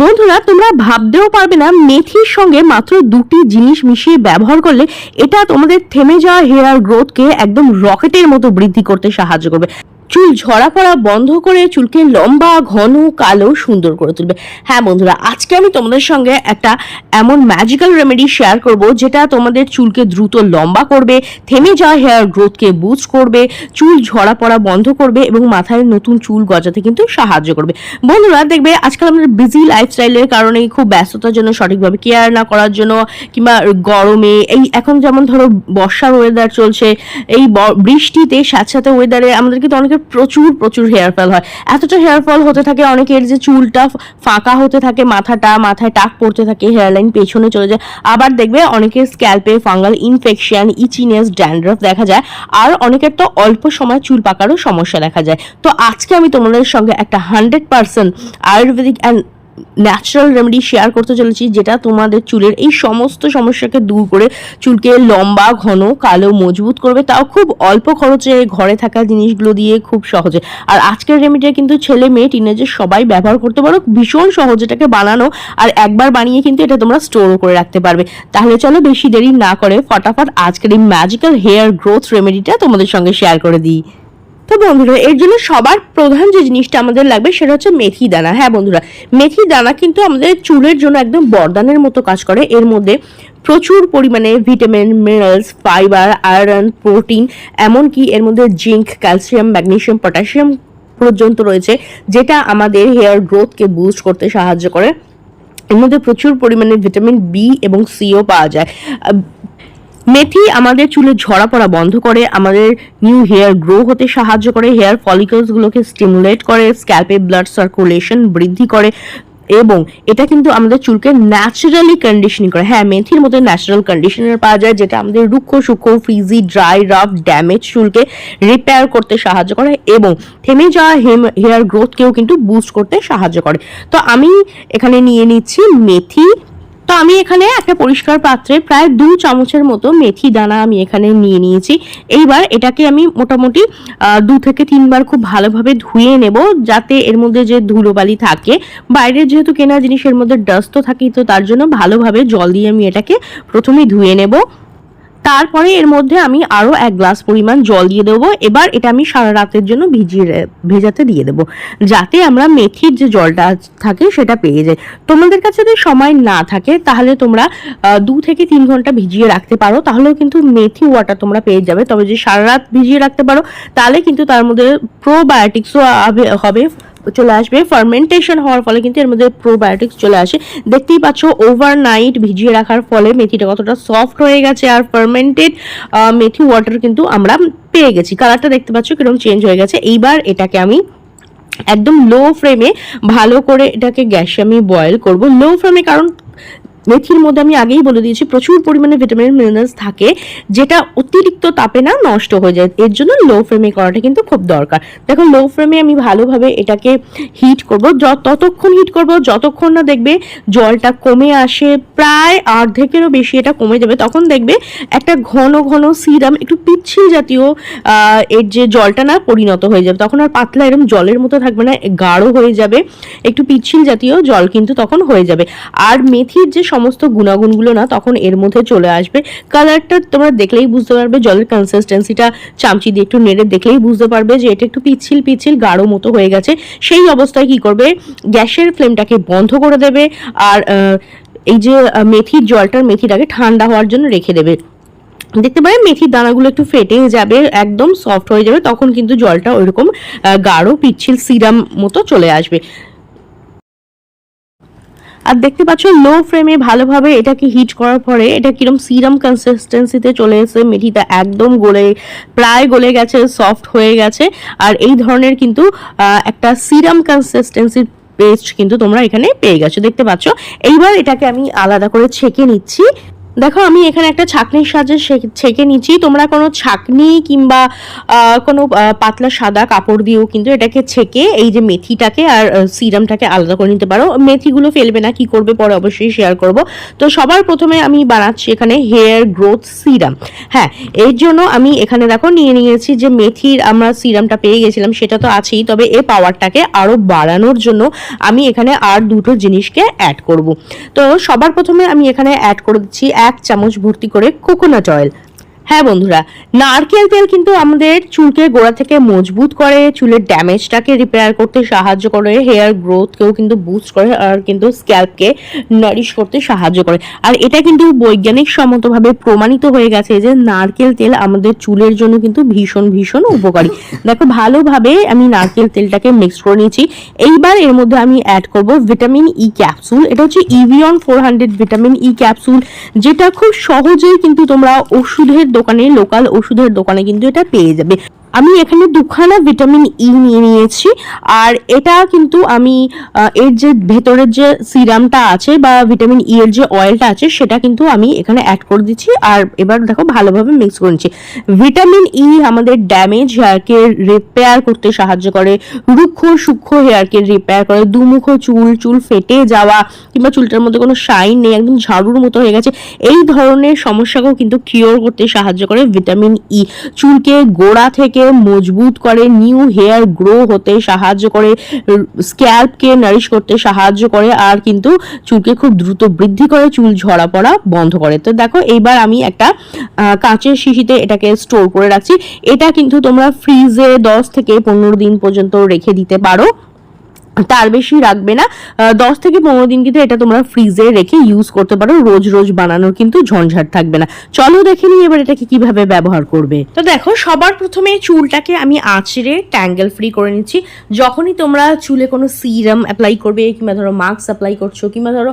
বন্ধুরা, তোমরা ভাবতেও পারবে না, মেথির সঙ্গে মাত্র দুটি জিনিস মিশিয়ে ব্যবহার করলে এটা তোমাদের থেমে যাওয়া হেয়ার গ্রোথকে একদম রকেটের মতো বৃদ্ধি করতে সাহায্য করবে। চুল ঝরা পড়া বন্ধ করে চুলকে লম্বা, ঘন, কালো, সুন্দর করে তুলবে। হ্যাঁ বন্ধুরা, আজকে আমি তোমাদের সঙ্গে একটা এমন ম্যাজিক্যাল রেমেডি শেয়ার করব, যেটা তোমাদের চুলকে দ্রুত লম্বা করবে, থেমে যাওয়া হেয়ার গ্রোথকে বুস্ট করবে, চুল ঝরা পড়া বন্ধ করবে এবং মাথায় নতুন চুল গজাতে কিন্তু সাহায্য করবে। বন্ধুরা, দেখবে আজকাল আমাদের বিজি লাইফস্টাইলের কারণে খুব ব্যস্ততার জন্য, সঠিকভাবে কেয়ার না করার জন্য, কিংবা গরমে, এই এখন যেমন ধরো বর্ষার ওয়েদার চলছে, এই বৃষ্টিতে স্যাঁতস্যাঁতে ওয়েদারে আমাদের কিন্তু অনেকের প্রচুর প্রচুর হেয়ার ফল হয়। এতটা হেয়ার ফল হতে থাকে অনেকের যে চুলটা ফাঁকা হতে থাকে, মাথাটা, মাথায় টাক পড়তে থাকে হেয়ারলাইন পেছনে চলে যায়। আবার দেখবে অনেকের স্ক্যাল্পে ফাঙ্গাল ইনফেকশন ইচিনেস ড্যান্ড্রফ দেখা যায়। আর অনেকের তো অল্প সময় চুল পাকারও সমস্যা দেখা যায়। তো আজকে আমি তোমাদের সঙ্গে একটা hundred percent ayurvedic and natural remedy share করতে চলেছি, যেটা তোমাদের চুলের এই সমস্ত সমস্যাকে দূর করে চুলকে লম্বা, ঘন, কালো, মজবুত করবে। তাও খুব অল্প খরচে ঘরে থাকা জিনিসগুলো দিয়ে খুব সহজে। আর আজকের রেমেডিটা কিন্তু ছেলে মেয়ে টিনেজের সবাই ব্যবহার করতে পারো। ভীষণ সহজ এটাকে বানানো আর একবার বানিয়ে কিন্তু এটা তোমরা স্টোরও করে রাখতে পারবে। তাহলে চলো বেশি দেরি না করে, ফটাফট আজকের এই ম্যাজিক্যাল হেয়ার গ্রোথ রেমেডিটা তোমাদের সঙ্গে শেয়ার করে দিই। তো বন্ধুরা, এর জন্য সবার প্রধান যে জিনিসটা আমাদের লাগবে সেটা হচ্ছে মেথি দানা। হ্যাঁ বন্ধুরা, মেথি দানা কিন্তু আমাদের চুলের জন্য একদম বরদানের মতো কাজ করে। এর মধ্যে প্রচুর পরিমাণে vitamin, minerals, fibre, iron, protein, এমনকি এর মধ্যে জিঙ্ক, ক্যালসিয়াম, ম্যাগনেশিয়াম, পটাশিয়াম পর্যন্ত রয়েছে, যেটা আমাদের হেয়ার গ্রোথকে বুস্ট করতে সাহায্য করে। এর মধ্যে প্রচুর পরিমাণে ভিটামিন বি এবং সিও পাওয়া যায়। মেথি আমাদের চুলে ঝরা পড়া বন্ধ করে, আমাদের নিউ হেয়ার গ্রো হতে সাহায্য করে হেয়ার ফলিকলসগুলোকে স্টিমুলেট করে স্ক্যাল্পে ব্লাড সার্কুলেশন বৃদ্ধি করে এবং এটা কিন্তু আমাদের চুলকে ন্যাচারালি কন্ডিশনিং করে। হ্যাঁ মেথির মধ্যে ন্যাচারাল কন্ডিশনার পাওয়া যায়, যেটা আমাদের রুক্ষ, সূক্ষ্ম ফ্রিজি ড্রাই রাফ ড্যামেজ চুলকে রিপেয়ার করতে সাহায্য করে এবং থেমে যাওয়া হেম হেয়ার গ্রোথকেও কিন্তু বুস্ট করতে সাহায্য করে। তো আমি এখানে নিয়ে নিচ্ছি মেথি তো আমি এখানে একটা পরিষ্কার পাত্রে প্রায় দু চামচের মতো মেথি দানা আমি এখানে নিয়ে নিয়েছি। এইবার এটাকে আমি মোটামুটি দু থেকে তিনবার খুব ভালোভাবে ধুয়ে নেব যাতে এর মধ্যে যে ধুলোবালি থাকে। বাইরের যেহেতু কেনা জিনিস এর মধ্যে ডাস্ট তো থাকেই তো তার জন্য ভালোভাবে জল দিয়ে আমি এটাকে প্রথমে ধুয়ে নেব। তারপরে এর মধ্যে আমি আরও এক গ্লাস পরিমাণ জল দিয়ে দেবো। এবার এটা আমি সারা রাতের জন্য ভিজিয়ে ভেজাতে দিয়ে দেবো। যাতে আমরা মেথির যে জলটা থাকে সেটা পেয়ে যাই। তোমাদের কাছে যদি সময় না থাকে, তাহলে তোমরা দু থেকে তিন ঘণ্টা ভিজিয়ে রাখতে পারো। তাহলেও কিন্তু মেথি ওয়াটার তোমরা পেয়ে যাবে। তবে যদি সারা রাত ভিজিয়ে রাখতে পারো, তাহলে কিন্তু তার মধ্যে প্রোবায়োটিক্সও হবে। চলে আসবে। ফার্মেন্টেশন হওয়ার ফলে কিন্তু এর মধ্যে প্রোবায়োটিক্স চলে আসে। দেখতেই পাচ্ছ ওভারনাইট ভিজিয়ে রাখার ফলে মেথিটা কতটা সফট হয়ে গেছে আর ফার্মেন্টেড মেথি ওয়াটার কিন্তু আমরা পেয়ে গেছি। কালারটা দেখতে পাচ্ছ কীরকম চেঞ্জ হয়ে গেছে। এইবার এটাকে আমি একদম লো ফ্লেমে ভালো করে এটাকে গ্যাসে আমি বয়েল করব। লো ফ্লেমে কারণ মেথির মধ্যে আমি আগেই বলে দিয়েছি, প্রচুর পরিমাণে ভিটামিন মিনারেলস থাকে, যেটা অতিরিক্ত তাপে না নষ্ট হয়ে যায়। এর জন্য লো ফ্লেমে করাটা কিন্তু খুব দরকার। দেখো লো ফ্লেমে আমি ভালোভাবে এটাকে হিট করব। ততক্ষণ হিট করব, যতক্ষণ না দেখবে জলটা কমে আসে, প্রায় অর্ধেকেরও বেশি এটা কমে যাবে, তখন দেখবে একটা ঘন ঘন সিরাম একটু পিচ্ছিল জাতীয় এর যে জলটা না পরিণত হয়ে যাবে, তখন আর পাতলা এরকম জলের মতো থাকবে না, গাঢ় হয়ে যাবে। একটু পিচ্ছিল জাতীয় জল কিন্তু তখন হয়ে যাবে। আর মেথির যে সমস্ত গুণাগুণগুলো না তখন এর মধ্যে চলে আসবে। কালারটা তোমরা দেখলেই বুঝতে পারবে, জলের কনসিস্টেন্সিটা চামচি দিয়ে একটু নেড়ে দেখলেই বুঝতে পারবে যে এটা একটু পিচ্ছিল পিচ্ছিল গাঢ় মতো হয়ে গেছে। সেই অবস্থায় কি করবে? গ্যাসের ফ্লেমটাকে বন্ধ করে দেবে আর এই যে মেথির জলটার মেথিটাকে ঠান্ডা হওয়ার জন্য রেখে দেবে। দেখতে পারেন মেথির দানাগুলো একটু ফেটে যাবে, একদম সফট হয়ে যাবে, তখন কিন্তু জলটা ওইরকম গাঢ় পিচ্ছিল সিরাম মতো চলে আসবে। আর দেখতে পাচ্ছ লো ফ্লেমে ভালোভাবে এটাকে হিট করার পরে এটা কিরম সিরাম কনসিস্টেন্সিতে চলে এসে মিঠিটা একদম গলে, প্রায় গলে গেছে সফট হয়ে গেছে। আর এই ধরনের কিন্তু একটা সিরাম কনসিস্টেন্সির পেস্ট কিন্তু তোমরা এখানে পেয়ে গেছো। দেখতে পাচ্ছ, এইবার এটাকে আমি আলাদা করে ছেঁকে নিচ্ছি। দেখো, আমি এখানে একটা ছাকনির সাহায্যে ছেঁকে নিচ্ছি। তোমরা কোনো ছাকনি কিংবা কোনো পাতলা সাদা কাপড় দিয়েও কিন্তু এটাকে ছেঁকে এই যে মেথিটাকে আর সিরামটাকে আলাদা করে নিতে পারো। মেথিগুলো ফেলবে না, কি করবে পরে অবশ্যই শেয়ার করব। তো সবার প্রথমে আমি বানাচ্ছি এখানে হেয়ার গ্রোথ সিরাম হ্যাঁ এর জন্য আমি এখানে দেখো, নিয়ে নিয়েছি যে মেথির আমরা সিরামটা পেয়ে গেছিলাম, সেটা তো আছেই। তবে এ পাওয়ারটাকে আরও বাড়ানোর জন্য আমি এখানে আর দুটো জিনিসকে অ্যাড করব। তো সবার প্রথমে আমি এখানে অ্যাড করে দিচ্ছি এক চামচ ভর্তি করে কোকোনাট অয়েল হ্যাঁ বন্ধুরা, নারকেল তেল কিন্তু আমাদের চুলকে গোড়া থেকে মজবুত করে, চুলের ড্যামেজটাকে রিপেয়ার করতে সাহায্য করে হেয়ার গ্রোথকেও কিন্তু বুস্ট করে আর কিন্তু স্ক্যাল্পকে নারিশ করতে সাহায্য করে। আর এটা কিন্তু বৈজ্ঞানিক সম্মতভাবে প্রমাণিত হয়ে গেছে যে নারকেল তেল আমাদের চুলের জন্য কিন্তু ভীষণ ভীষণ উপকারী। দেখো, ভালোভাবে আমি নারকেল তেলটাকে মিক্স করে নিয়েছি। এইবার এর মধ্যে আমি অ্যাড করব ভিটামিন ই ক্যাপসুল এটা হচ্ছে Evion four hundred vitamin E capsule যেটা খুব সহজেই কিন্তু তোমরা ওষুধের দোকানে লোকাল ওষুধের দোকানে কিন্তু এটা পেয়ে যাবে। আমি এখানে দুখানা ভিটামিন ই নিয়ে নিয়েছি, আর এটা কিন্তু আমি এর যে ভেতরের যে সিরামটা আছে বা ভিটামিন ই এর যে অয়েলটা আছে, সেটা কিন্তু আমি এখানে অ্যাড করে দিচ্ছি। আর এবার দেখো ভালোভাবে মিক্স করে নিচ্ছি। ভিটামিন ই আমাদের ড্যামেজ হেয়ারকে রিপেয়ার করতে সাহায্য করে। রুক্ষ, সূক্ষ্ম হেয়ারকে রিপেয়ার করে। দুমুখ চুল চুল ফেটে যাওয়া কিংবা চুলটার মধ্যে কোনো শাইন নেই, একদম ঝাড়ুর মতো হয়ে গেছে, এই ধরনের সমস্যাকেও কিন্তু কিওর করতে সাহায্য করে ভিটামিন ই চুলকে গোড়া থেকে মজবুত করে নিউ হেয়ার গ্রো হতে সাহায্য করে স্ক্যাল্পকে নারিশ করতে সাহায্য করে, আর কিন্তু চুলকে খুব দ্রুত বৃদ্ধি করে, চুল ঝরা পড়া বন্ধ করে। তো দেখো, এইবার আমি একটা কাঁচের শিশিতে এটাকে স্টোর করে রাখছি। এটা কিন্তু তোমরা ফ্রিজে দশ থেকে পনেরো দিন পর্যন্ত রেখে দিতে পারো। তার বেশি রাখবে না। দশ থেকে পনেরো দিন কিন্তু এটা তোমরা ফ্রিজে রেখে ইউজ করতে পারো। রোজ রোজ বানানোর কিন্তু ঝঞ্ঝাট থাকবে না। চলো দেখে নিই এবার এটাকে কীভাবে ব্যবহার করবে। তো দেখো, সবার প্রথমে চুলটাকে আমি আঁচড়ে ট্যাঙ্গেল ফ্রি করে নিচ্ছি। যখনই তোমরা চুলে কোনো সিরাম অ্যাপ্লাই করবে, কিংবা ধরো মাস্ক অ্যাপ্লাই করছ, কিংবা ধরো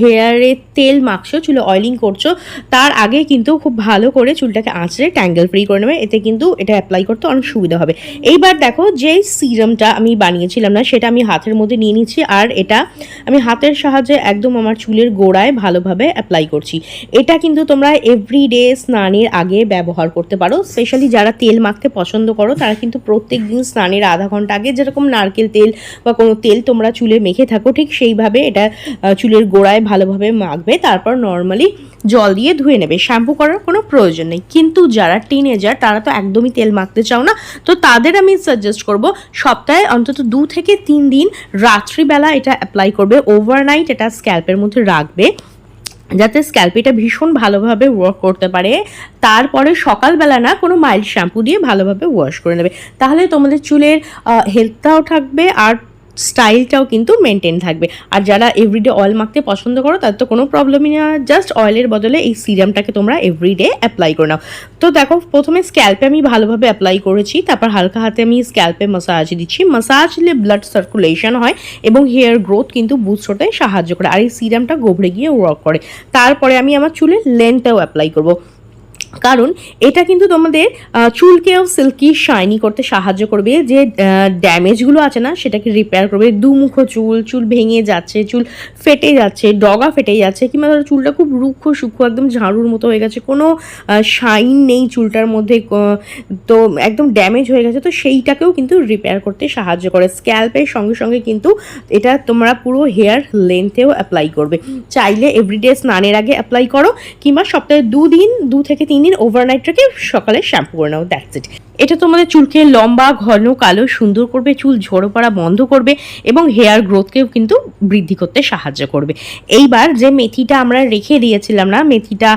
হেয়ারে তেল মাখছো, চুলে অয়েলিং করছ, তার আগে কিন্তু খুব ভালো করে চুলটাকে আঁচড়ে ট্যাঙ্গেল ফ্রি করে নেবে। এতে কিন্তু এটা অ্যাপ্লাই করতে অনেক সুবিধা হবে। এইবার দেখো যে সিরামটা আমি বানিয়েছিলাম না, সেটা আমি হাতের মধ্যে নিয়ে নিচ্ছি। আর এটা আমি হাতের সাহায্যে একদম আমার চুলের গোড়ায় ভালোভাবে অ্যাপ্লাই করছি। এটা কিন্তু তোমরা এভরিডে স্নানের আগে ব্যবহার করতে পারো। স্পেশালি যারা তেল মাখতে পছন্দ করো, তারা কিন্তু প্রত্যেক দিন স্নানের আধা ঘণ্টা আগে যেরকম নারকেল তেল বা কোনো তেল তোমরা চুলে মেখে থাকো, ঠিক সেইভাবে এটা চুলের গোড়ায় ভালোভাবে মাখবে। তারপর নর্মালি জল দিয়ে ধুয়ে নেবে। শ্যাম্পু করার কোনো প্রয়োজন নেই। কিন্তু যারা টিনেজার তারা তো একদমই তেল মাখতে চাও না। তো তাদের আমি সাজেস্ট করব, সপ্তাহে অন্তত দু থেকে তিন দিন রাত্রিবেলা এটা অ্যাপ্লাই করবে। ওভারনাইট এটা স্ক্যাল্পের মধ্যে রাখবে, যাতে স্ক্যাল্পিটা ভীষণ ভালোভাবে ওয়ার্ক করতে পারে। তারপরে সকালবেলা না কোনো মাইল্ড শ্যাম্পু দিয়ে ভালোভাবে ওয়াশ করে নেবে। তাহলে তোমাদের চুলের হেলথটাও থাকবে আর স্টাইলটাও কিন্তু মেনটেন থাকবে। আর যারা এভরিডে অয়েল মাখতে পছন্দ করো তার তো কোনো প্রবলেমই না। জাস্ট অয়েলের বদলে এই সিরামটাকে তোমরা এভরিডে অ্যাপ্লাই করে নাও। তো দেখো, প্রথমে স্ক্যাল্পে আমি ভালোভাবে অ্যাপ্লাই করেছি। তারপর হালকা হাতে আমি স্ক্যাল্পে মাসাজ দিচ্ছি। মাসাজ দিলে ব্লাড সার্কুলেশন হয় এবং হেয়ার গ্রোথ কিন্তু বুস্ট হতে সাহায্য করে। আর এই সিরামটা গোবরে গিয়ে ওয়ার্ক করে। তারপরে আমি আমার চুলের লেন্থটাও অ্যাপ্লাই করব। কারণ এটা কিন্তু তোমাদের চুলকেও সিল্কি শাইনি করতে সাহায্য করবে, যে ড্যামেজগুলো আছে না, সেটাকে রিপেয়ার করবে। দুমুখ চুল চুল ভেঙে যাচ্ছে, চুল ফেটে যাচ্ছে, ডগা ফেটে যাচ্ছে, কিংবা ধরো চুলটা খুব রুক্ষ সূক্ষ্ম, একদম ঝাড়ুর মতো হয়ে গেছে, কোনো শাইন নেই চুলটার মধ্যে তো একদম ড্যামেজ হয়ে গেছে, তো সেইটাকেও কিন্তু রিপেয়ার করতে সাহায্য করে। স্ক্যাল্পের সঙ্গে সঙ্গে কিন্তু এটা তোমরা পুরো হেয়ার লেন্থেও অ্যাপ্লাই করবে। চাইলে এভরিডে স্নানের আগে অ্যাপ্লাই করো, কিংবা সপ্তাহে দুদিন, দু থেকে তিন দিন ওভারনাইট রেখে সকালে শ্যাম্পু করে নাও দ্যাটস ইট এটা তোমাদের চুলকে লম্বা, ঘন, কালো, সুন্দর করবে, চুল ঝরে পড়া বন্ধ করবে এবং হেয়ার গ্রোথকেও কিন্তু বৃদ্ধি করতে সাহায্য করবে। এইবার যে মেথিটা আমরা রেখে দিয়েছিলাম না, মেথিটা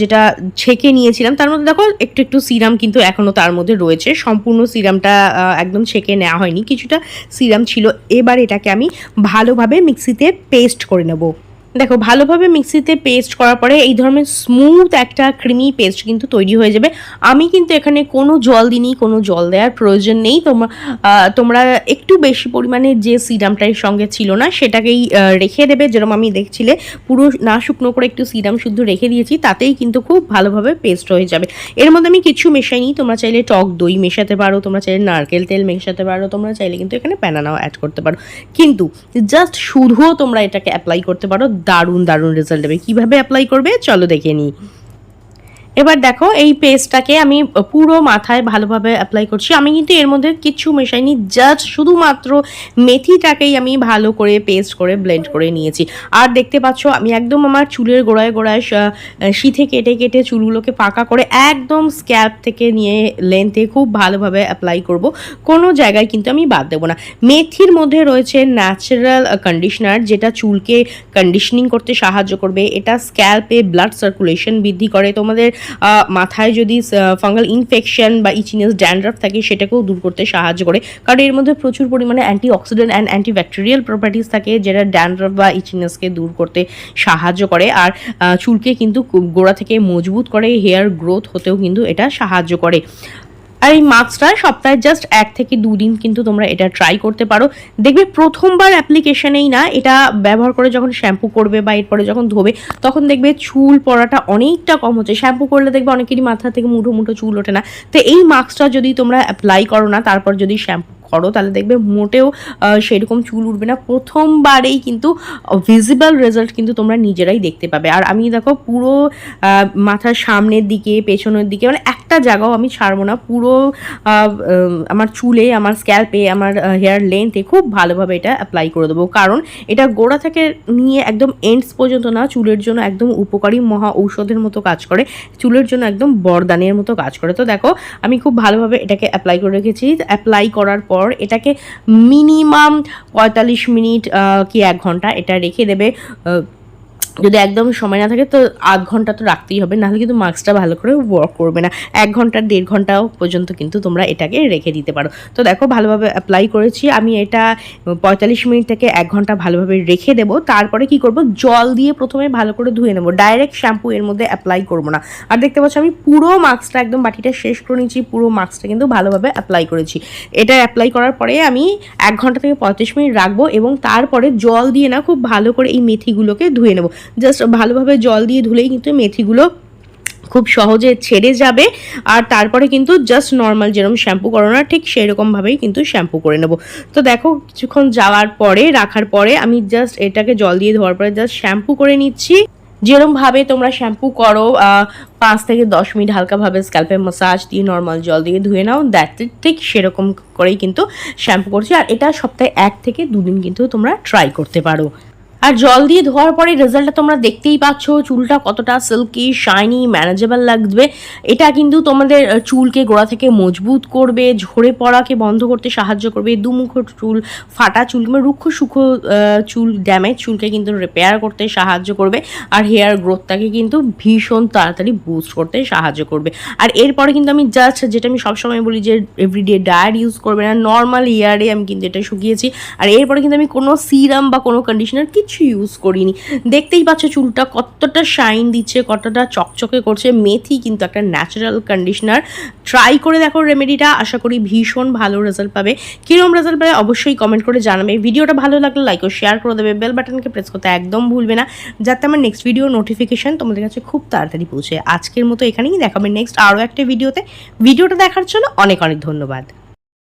যেটা ছেঁকে নিয়েছিলাম, তার মধ্যে দেখো একটু একটু সিরাম কিন্তু এখনও তার মধ্যে রয়েছে। সম্পূর্ণ সিরামটা একদম ছেঁকে নেওয়া হয়নি। কিছুটা সিরাম ছিল। এবার এটাকে আমি ভালোভাবে মিক্সিতে পেস্ট করে নেব। দেখো, ভালোভাবে মিক্সিতে পেস্ট করার পরে এই ধরনের স্মুথ একটা ক্রিমি পেস্ট কিন্তু তৈরি হয়ে যাবে। আমি কিন্তু এখানে কোনো জল দিইনি, কোনো জল দেওয়ার প্রয়োজন নেই। তোমরা তোমরা একটু বেশি পরিমাণে যে সিরামটার সঙ্গে ছিল না, সেটাকেই রেখে দেবে। যেরকম আমি দেখছিলে, পুরো না শুকনো করে একটু সিরাম শুদ্ধ রেখে দিয়েছি, তাতেই কিন্তু খুব ভালোভাবে পেস্ট হয়ে যাবে। এর মধ্যে আমি কিছু মেশাইনি, তোমরা চাইলে টক দই মেশাতে পারো, তোমরা চাইলে নারকেল তেল মেশাতে পারো, তোমরা চাইলে কিন্তু এখানে প্যানানাও অ্যাড করতে পারো। কিন্তু জাস্ট শুধুও তোমরা এটাকে অ্যাপ্লাই করতে পারো দারুণ দারুণ রেজাল্ট দেবে। কীভাবে অ্যাপ্লাই করবে? চলো দেখে নিই। এবার দেখো, এই পেস্টটাকে আমি পুরো মাথায় ভালোভাবে অ্যাপ্লাই করছি। আমি কিন্তু এর মধ্যে কিছু মেশাইনি জাস্ট শুধুমাত্র মেথিটাকেই আমি ভালো করে পেস্ট করে ব্লেন্ড করে নিয়েছি। আর দেখতে পাচ্ছ, আমি একদম আমার চুলের গোড়ায় গোড়ায় শীতে কেটে কেটে চুলগুলোকে পাকা করে একদম স্ক্যাপ থেকে নিয়ে লেন্থে খুব ভালোভাবে অ্যাপ্লাই করব। কোনো জায়গায় কিন্তু আমি বাদ দেবো না। মেথির মধ্যে রয়েছে ন্যাচারাল কন্ডিশনার যেটা চুলকে কন্ডিশনিং করতে সাহায্য করবে। এটা স্ক্যাল্পে ব্লাড সার্কুলেশন বৃদ্ধি করে। তোমাদের মাথায় যদি ফাঙ্গাল ইনফেকশন বা ইচিনিয়াস ড্যান্ড্রাফ থাকে, সেটাকেও দূর করতে সাহায্য করে। কারণ এর মধ্যে প্রচুর পরিমাণে antioxidant and anti antibacterial properties থাকে, যেটা ড্যান্ড্রাফ বা ইচিনিয়াসকে দূর করতে সাহায্য করে। আর চুলকে কিন্তু গোড়া থেকে মজবুত করে, হেয়ার গ্রোথ হতেও কিন্তু এটা সাহায্য করে। আর এই মাস্কটা সপ্তাহে জাস্ট এক থেকে দুদিন কিন্তু তোমরা এটা ট্রাই করতে পারো। দেখবে প্রথমবার অ্যাপ্লিকেশনেই না, এটা ব্যবহার করে যখন শ্যাম্পু করবে বা এরপরে যখন ধোবে, তখন দেখবে চুল পড়াটা অনেকটা কম হচ্ছে। শ্যাম্পু করলে দেখবে অনেকেরই মাথা থেকে মুঠো মুঠো চুল ওঠে না। তো এই মাস্কটা যদি তোমরা অ্যাপ্লাই করো না, তারপর যদি শ্যাম্পু করো, তাহলে দেখবে মোটেও সেরকম চুল উঠবে না। প্রথমবারেই কিন্তু ভিজিবল রেজাল্ট কিন্তু তোমরা নিজেরাই দেখতে পাবে। আর আমি দেখো পুরো মাথার সামনের দিকে, পেছনের দিকে মানে একটা জায়গাও আমি ছাড়বো না। পুরো আমার চুলে, আমার স্ক্যাল্পে আমার হেয়ার লেন্থে খুব ভালোভাবে এটা অ্যাপ্লাই করে দেবো। কারণ এটা গোড়া থেকে নিয়ে একদম এন্ডস পর্যন্ত না, চুলের জন্য একদম উপকারী মহা ঔষধের মতো কাজ করে। চুলের জন্য একদম বরদানের মতো কাজ করে। তো দেখো, আমি খুব ভালোভাবে এটাকে অ্যাপ্লাই করে রেখেছি। অ্যাপ্লাই করার পর এটাকে মিনিমাম পঁয়তাল্লিশ মিনিট কি এক ঘণ্টা এটা রেখে দেবে যদি একদম সময় না থাকে তো আধ ঘণ্টা তো রাখতেই হবে, নাহলে কিন্তু মাস্কটা ভালো করে ওয়ার্ক করবে না। এক ঘণ্টা, দেড় ঘন্টাও পর্যন্ত কিন্তু তোমরা এটাকে রেখে দিতে পারো। তো দেখো, ভালোভাবে অ্যাপ্লাই করেছি। আমি এটা পঁয়তাল্লিশ মিনিট থেকে এক ঘণ্টা ভালোভাবে রেখে দেবো। তারপরে কি করব? জল দিয়ে প্রথমে ভালো করে ধুয়ে নেব। ডাইরেক্ট শ্যাম্পু এর মধ্যে অ্যাপ্লাই করব না। আর দেখতে পাচ্ছ, আমি পুরো মাস্কটা একদম বাটিটা শেষ করে নিয়েছি। পুরো মাস্কটা কিন্তু ভালোভাবে অ্যাপ্লাই করেছি। এটা অ্যাপ্লাই করার পরে আমি এক ঘণ্টা থেকে পঁয়ত্রিশ মিনিট রাখব এবং তারপরে জল দিয়ে না খুব ভালো করে এই মেথিগুলোকে ধুয়ে নেব। জাস্ট ভালোভাবে জল দিয়ে ধুলেই কিন্তু মেথিগুলো খুব সহজে ছেড়ে যাবে। আর তারপরে কিন্তু জাস্ট নর্মাল যেরকম শ্যাম্পু করো না, ঠিক সেরকমভাবেই কিন্তু শ্যাম্পু করে নেব। তো দেখো, কিছুক্ষণ যাওয়ার পরে, রাখার পরে আমি জাস্ট এটাকে জল দিয়ে ধোয়ার পরে জাস্ট শ্যাম্পু করে নিচ্ছি। যেরমভাবে তোমরা শ্যাম্পু করো পাঁচ থেকে দশ মিনিট হালকাভাবে স্ক্যাল্পে মাসাজ দিয়ে নর্মাল জল দিয়ে ধুয়ে নাও দ্যাট ঠিক সেরকম করেই কিন্তু শ্যাম্পু করছি। আর এটা সপ্তাহে এক থেকে দুদিন কিন্তু তোমরা ট্রাই করতে পারো। আর জল দিয়ে ধোয়ার পরে রেজাল্টটা তোমরা দেখতেই পাচ্ছ। চুলটা কতটা সিল্কি শাইনি ম্যানেজেবল লাগবে। এটা কিন্তু তোমাদের চুলকে গোড়া থেকে মজবুত করবে, ঝরে পড়াকে বন্ধ করতে সাহায্য করবে। দুমুখো চুল, ফাটা চুল কিংবা রুক্ষ সুক্ষ চুল ড্যামেজ চুলকে কিন্তু রিপেয়ার করতে সাহায্য করবে। আর হেয়ার গ্রোথটাকে কিন্তু ভীষণ তাড়াতাড়ি বুস্ট করতে সাহায্য করবে। আর এরপরে কিন্তু আমি জাস্ট যেটা আমি সবসময় বলি যে এভরিডে ডায়ার ইউজ করবে না নর্মাল ইয়ারে আমি কিন্তু এটা শুকিয়েছি। আর এরপরে কিন্তু আমি কোনো সিরাম বা কোনো কন্ডিশনার কিছু ইউজ করিনি। দেখতেই পাচ্ছ চুলটা কতটা শাইন দিচ্ছে, কতটা চকচকে করছে। মেথি কিন্তু একটা ন্যাচারাল কন্ডিশনার ট্রাই করে দেখো রেমেডিটা আশা করি ভীষণ ভালো রেজাল্ট পাবে। কীরকম রেজাল্ট পাবে অবশ্যই কমেন্ট করে জানাবে। ভিডিওটা ভালো লাগলে লাইক ও শেয়ার করে দেবে। বেল বাটনকে প্রেস করতে একদম ভুলবে না। যাতে আমার নেক্সট ভিডিও নোটিফিকেশান তোমাদের কাছে খুব তাড়াতাড়ি পৌঁছে। আজকের মতো এখানেই দেখাবে নেক্সট আরও একটা ভিডিওতে ভিডিওটা দেখার জন্য অনেক অনেক ধন্যবাদ।